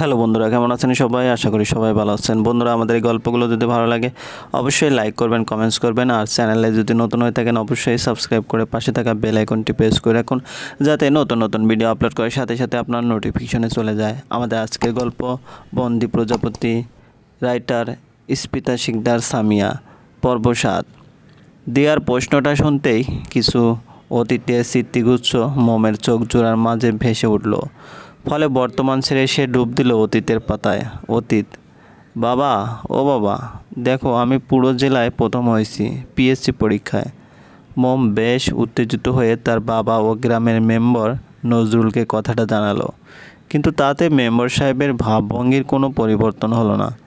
Hello বন্ধুরা, কেমন আছেন সবাই? আশা করি সবাই ভালো আছেন। বন্ধুরা, আমাদের এই গল্পগুলো যদি ভালো লাগে, অবশ্যই লাইক করবেন কমেন্টস করবেন, আর চ্যানেলে যদি নতুন হয়ে থাকেন, অবশ্যই সাবস্ক্রাইব করে পাশে থাকা বেল আইকনটি প্রেস করে রাখুন, যাতে নতুন নতুন ভিডিও আপলোড করার সাথে সাথে আপনার নোটিফিকেশনে চলে যায়। আমাদের আজকের গল্প, বন্দি প্রজাপতি রাইটার স্পিতা শিকদার সামিয়া, পর্ব সাত। দিয়ার প্রশ্নটা শুনতেই কিছু অতীতের স্মৃতিগুচ্ছ মোমের চোখ জোড়ার মাঝে ভেসে উঠল। ফলে বর্তমান ছেড়ে সে ডুব দিল অতীতের পাতায়। অতীত। বাবা, ও বাবা, দেখো আমি পুরো জেলায় প্রথম হয়েছি পিএসসি পরীক্ষায়। মোম বেশ উত্তেজিত হয়ে তার বাবা ও গ্রামের মেম্বার নজরুলকে কথাটা জানালো। কিন্তু তাতে মেম্বার সাহেবের ভাবভঙ্গির কোনো পরিবর্তন হলো না।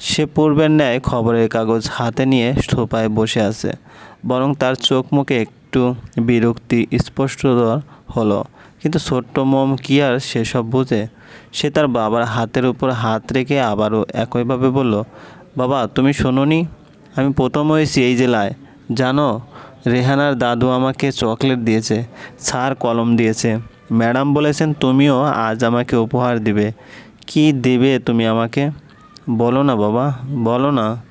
সে পূর্বের ন্যায় খবরের কাগজ হাতে নিয়ে সোফায় বসে আছে। বরং তার চোখ মুখে একটু বিরক্তি স্পষ্টতর হলো। কিন্তু ছোট্ট মোম কি আর সেসব বুঝে? সে তার বাবার হাতের উপর হাত রেখে আবারও একইভাবে বলল, বাবা, তুমি শোনোনি? আমি প্রথম হয়েছি এই জেলায়। জানো, রেহানার দাদু আমাকে চকলেট দিয়েছে স্যার কলম দিয়েছে। ম্যাডাম বলেছেন তুমিও আজ আমাকে উপহার দিবে। কি দেবে তুমি আমাকে? বলো না, বাবা, বলো না।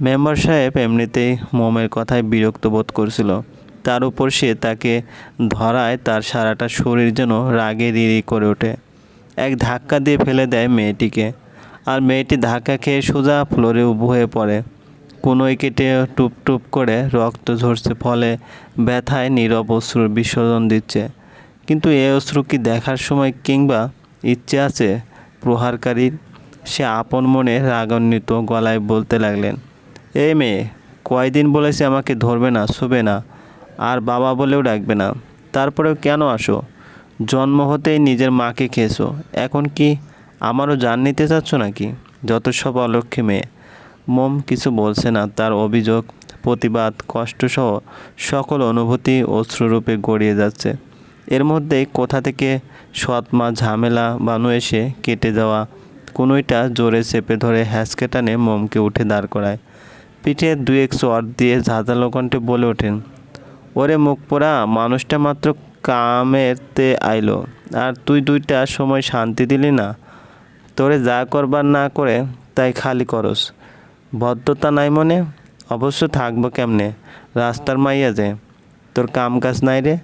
মেম্বার সাহেব এমনিতেই মোমের কথায় বিরক্ত বোধ করছিল। তার উপর সে তাকে ধরায়, তার সারাটা শরীর যেন রাগে রিরি করে ওঠে। এক ধাক্কা দিয়ে ফেলে দেয় মেয়েটিকে। আর মেয়েটি ধাক্কা খেয়ে সোজা ফ্লোরে উবু হয়ে পড়ে। কোনোই কেটে টুপ টুপ করে রক্ত ঝরছে, ফলে ব্যথায় নীরব অশ্রুর বিসর্জন দিচ্ছে। কিন্তু এ অশ্রু কি দেখার সময় কিংবা ইচ্ছে আছে? প্রহারকারীর সে আপন মনে রাগান্বিত গলায় বলতে লাগলেন, এই মেয়ে, কয়দিন বলেছে আমাকে ধরবে না, শোবে না। আর বাবা বলেও ডাকবে না। তারপরেও কেন আসো? জন্ম হতেই নিজের মাকে খেয়েছো। এখন কি আমারও জান নিতে চাচ্ছ নাকি? যত সব অলক্ষ্যে মেয়ে। মোম কিছু বলছে না, তার অভিযোগ, প্রতিবাদ, কষ্টসহ সকল অনুভূতি অশ্রুরূপে গড়িয়ে যাচ্ছে। এর মধ্যে কোথা থেকে সৎমা, ঝামেলা, বানু এসে কেটে যাওয়া, কোনোইটা জোরে চেপে ধরে হ্যাঁচকে টানে মোমকে উঠে দাঁড় করায়। পিঠে দু এক চর দিয়ে ঝাঁঝালো কণ্ঠে বলে ওঠেন ওরে মুখ পোড়া, মানুষটা মাত্র কামেরতে আইলো। আর তুই দুইটা সময় শান্তি দিলি না। তোরে যা করবার না করে, তাই খালি করস। ভদ্রতা নাই মনে, অবশ্য থাকব কেমনে? রাস্তার মাইয়া যে, তোর কাম কাজ নাই রে।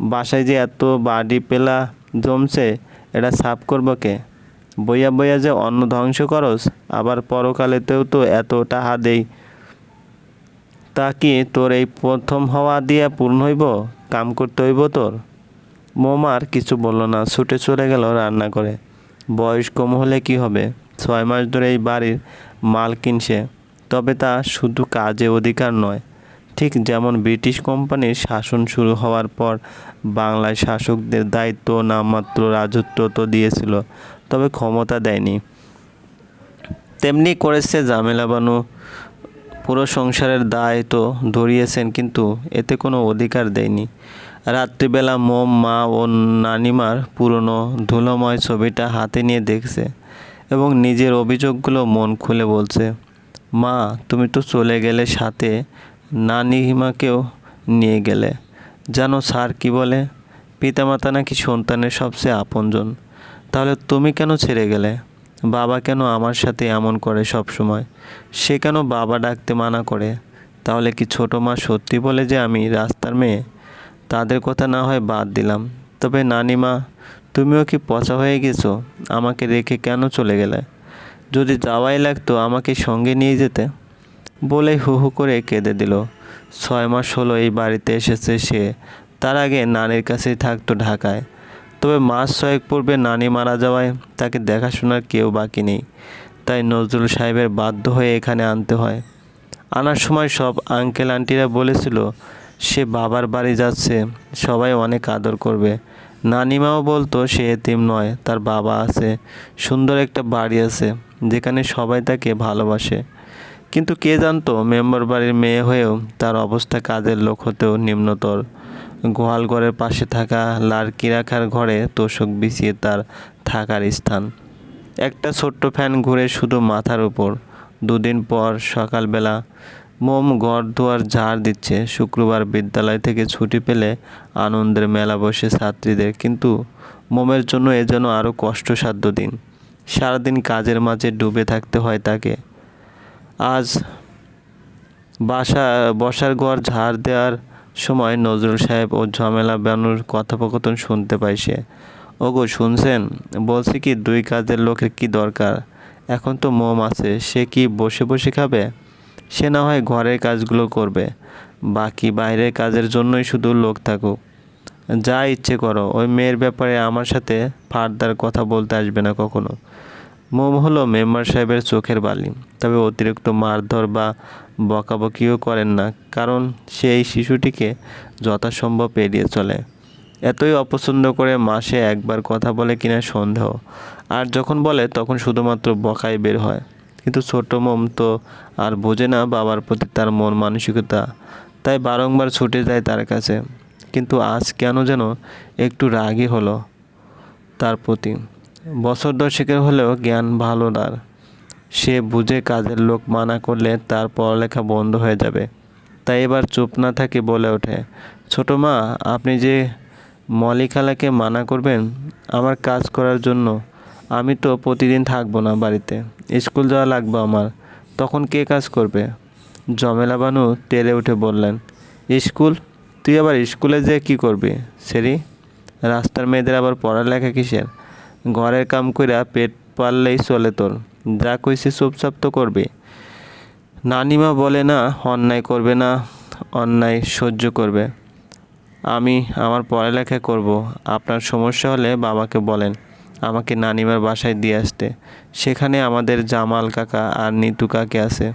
বাসায় যে এত বাড়ি পেলা জমছে, এটা সাফ করব কে? বইয়া বইয়া যে অন্ন ধ্বংস করস, আবার পরকালেতেও তো এত টাহা দেই। তা কি তোর এই প্রথম হওয়া দিয়া পূর্ণ হইব? কাম করতে হইব তোর? মোমার কিছু বলল না, ছুটে চলে গেল রান্না করে বয়স কম হলে কি হবে? ছয় মাস ধরে এই বাড়ির মাল কিনছে। তবে তা শুধু কাজে অধিকার নয়। ঠিক যেমন ব্রিটিশ কোম্পানির শাসন শুরু হওয়ার পর বাংলায় শাসকদের দায়িত্ব নামমাত্র রাজত্ব তো দিয়েছিল, তবে ক্ষমতা দেয়নি। তেমনি করেছে জামেলা বানু। পুরো সংসারের দায় তো ধরিয়েছেন, কিন্তু এতে কোনো অধিকার দেয়নি। রাত্রিবেলা মোম, মা ও নানিমার পুরনো ধুলোময় ছবিটা হাতে নিয়ে দেখছে এবং নিজের অভিযোগগুলো মন খুলে বলছে, মা, তুমি তো চলে গেলে সাথে নানিমাকেও নিয়ে গেলে। জানো স্যার কি বলে? পিতামাতা নাকি সন্তানের সবচেয়ে আপনজন। তাহলে তুমি কেন ছেড়ে গেলে? বাবা কেন আমার সাথে এমন করে সব সময়? সে কেন বাবা ডাকতে মানা করে? তাহলে কি ছোটো মা সত্যি বলে যে আমি রাস্তার মেয়ে? তাদের কথা না হয় বাদ দিলাম। তবে নানিমা তুমিও কি পচা হয়ে গেছো? আমাকে রেখে কেন চলে গেলে? যদি যাওয়াই লাগতো আমাকে সঙ্গে নিয়ে যেতে? বলে হু হু করে কেঁদে দিল। ছয় মাস হলো এই বাড়িতে এসেছে সে। তার আগে নানির কাছেই থাকতো ঢাকায়। তবে মাস ছয়েক পূর্বে নানি মারা যাওয়ায় তাকে দেখাশোনার কেউ বাকি নেই। তাই নজরুল সাহেবের বাধ্য হয়ে এখানে আনতে হয়। আনার সময় সব আঙ্কেল আন্টিরা বলেছিল, সে বাবার বাড়ি যাচ্ছে, সবাই অনেক আদর করবে। নানিমাও বলতো, সে এতিম নয়, তার বাবা আছে, সুন্দর একটা বাড়ি আছে, যেখানে সবাই তাকে ভালোবাসে। কিন্তু কে জানতো, মেম্বার বাড়ির মেয়ে হয়েও তার অবস্থা কাজের লোক হতেও নিম্নতর। গোয়াল ঘরের পাশে থাকা লাড়কি রাখার ঘরে তোষক বিছিয়ে তার থাকার স্থান। একটা ছোট্ট ফ্যান ঘুরে শুধু মাথার উপর। দুদিন পর সকালবেলা মোম ঘর দুয়ার ঝাড় দিচ্ছে। শুক্রবার বিদ্যালয় থেকে ছুটি পেলে আনন্দের মেলা বসে ছাত্রীদের। কিন্তু মোমের জন্য এ যেন আরও কষ্টসাধ্য দিন। সারাদিন কাজের মাঝে ডুবে থাকতে হয় তাকে। আজ বাসা, বসার ঘর ঝাড় দেওয়ার সময় নজরুল সাহেব ও ঝামেলা বানুর কথোপকথন শুনতে পায় সে। ওগো, শুনছেন? বলছে কি, দুই কাজের লোকের কি দরকার? এখন তো মোম আছে, সে কি বসে বসে খাবে? সে না হয় ঘরের কাজগুলো করবে। বাকি বাইরের কাজের জন্যই শুধু লোক থাকুক। যা ইচ্ছে করো, ওই মেয়ের ব্যাপারে আমার সাথে ফার্দার কথা বলতে আসবে না কখনো। মোম হলো মেম্বার সাহেবের চোখের বালি। তবে অতিরিক্ত মারধর বা বকাবকিও করেন না, কারণ সেই শিশুটিকে যথাসম্ভব এড়িয়ে চলে। এতই অপছন্দ করে মাসে একবার কথা বলে কিনা সন্দেহ। আর যখন বলে, তখন শুধুমাত্র বকাই বের হয়। কিন্তু ছোট মোম তো আর বোঝে না বাবার প্রতি তার মন মানসিকতা। তাই বারংবার ছুটে যায় তার কাছে। কিন্তু আজ কেন যেন একটু রাগই হলো তার প্রতি। বছর দশেকের হলেও জ্ঞান ভালো তার সে বুঝে কাজের লোক মানা করলে তার পড়ালেখা বন্ধ হয়ে যাবে। তাই এবার চুপ না থাকে বলে ওঠে। ছোটো মা, আপনি যে মলিখালাকে মানা করবেন, আমার কাজ করার জন্য আমি তো প্রতিদিন থাকব না বাড়িতে। স্কুল যাওয়া লাগবে আমার। তখন কে কাজ করবে? জমেলা বানু তেলে উঠে বললেন, স্কুল? তুই আবার স্কুলে যেয়ে কী করবি, সেরি? রাস্তার মেয়েদের আবার পড়ালেখা কিসের? ঘরের কাম কইরা পেট পারলেই চলে তোর। যা কইছি চুপচাপ তো করবে। নানিমা বলে, না, অন্যায় করবে না, অন্যায় সহ্য করবে। আমি আমার পড়ালেখা করব। আপনার সমস্যা হলে বাবাকে বলেন, আমাকে নানিমার বাসায় দিয়ে আসতে। সেখানে আমাদের জামাল কাকা আর নিতু কাকে আছে।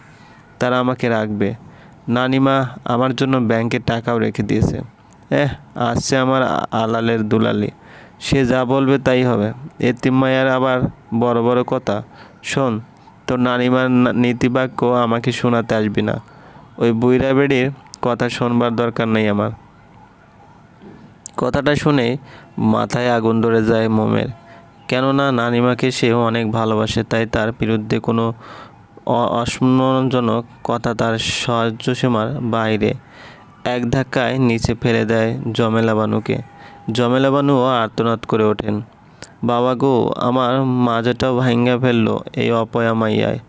তারা আমাকে রাখবে। নানিমা আমার জন্য ব্যাংকে টাকাও রেখে দিয়েছে। এহ, আসছে আমার আলালের দুলালি। সে যা বলবে তাই হবে। এতিম মায়ের আবার বড় বড় কথা, শোন, তোর নানিমার নীতিবাক্য আমাকে শোনাতে আসবি না। ওই বুইরা বেড়ির কথা শোনবার দরকার নেই আমার। কথাটা শুনে মাথায় আগুন ধরে যায় মোমের। কেননা নানিমাকে সেও অনেক ভালোবাসে, তাই তার বিরুদ্ধে কোনো অসম্মানজনক কথা তার সহ্য সীমার বাইরে এক ধাক্কায় নিচে ফেলে দেয় জমেলা বানুকে। জমেলা বানুও আর্তনাদ করে ওঠেন। বাবা গো, আমার মাজাটাও ভাঙ্গা ফেলল এই অপয়া মাইয়ায়।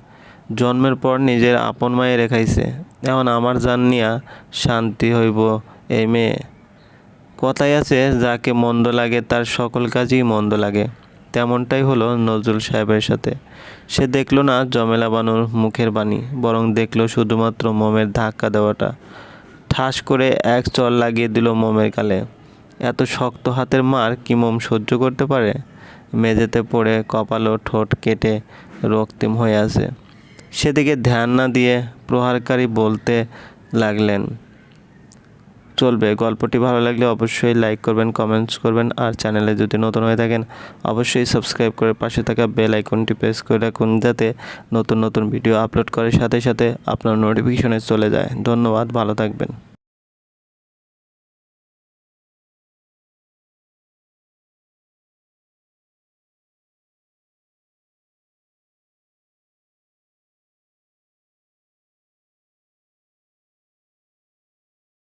জন্মের পর নিজের আপন মায়ে রেখাইছে। এখন আমার জান নিয়া শান্তি হইব এই মেয়ে। কথায় আছে, যাকে মন্দ লাগে তার সকল কাজই মন্দ লাগে। তেমনটাই হলো নজরুল সাহেবের সাথে। সে দেখল না জমেলা বানুর মুখের বাণী, বরং দেখল শুধুমাত্র মোমের ধাক্কা দেওয়াটা। ঠাস করে এক চল লাগিয়ে দিল মোমের গালে এত শক্ত হাতের মার কি মোম সহ্য করতে পারে? মেঝেতে পড়ে কপাল ও ঠোঁট কেটে রক্তিম হয়ে আছে। সেদিকে ধ্যান না দিয়ে প্রহারকারী বলতে লাগলেন, চলবে, গল্পটি ভালো লাগলে অবশ্যই লাইক করবেন, কমেন্টস করবেন, আর চ্যানেলে যদি নতুন হয়ে থাকেন, অবশ্যই সাবস্ক্রাইব করে পাশে থাকা বেল আইকনটি প্রেস করে রাখুন, যাতে নতুন নতুন ভিডিও আপলোড করার সাথে সাথে আপনার নোটিফিকেশনে চলে যায়। ধন্যবাদ, ভালো থাকবেন।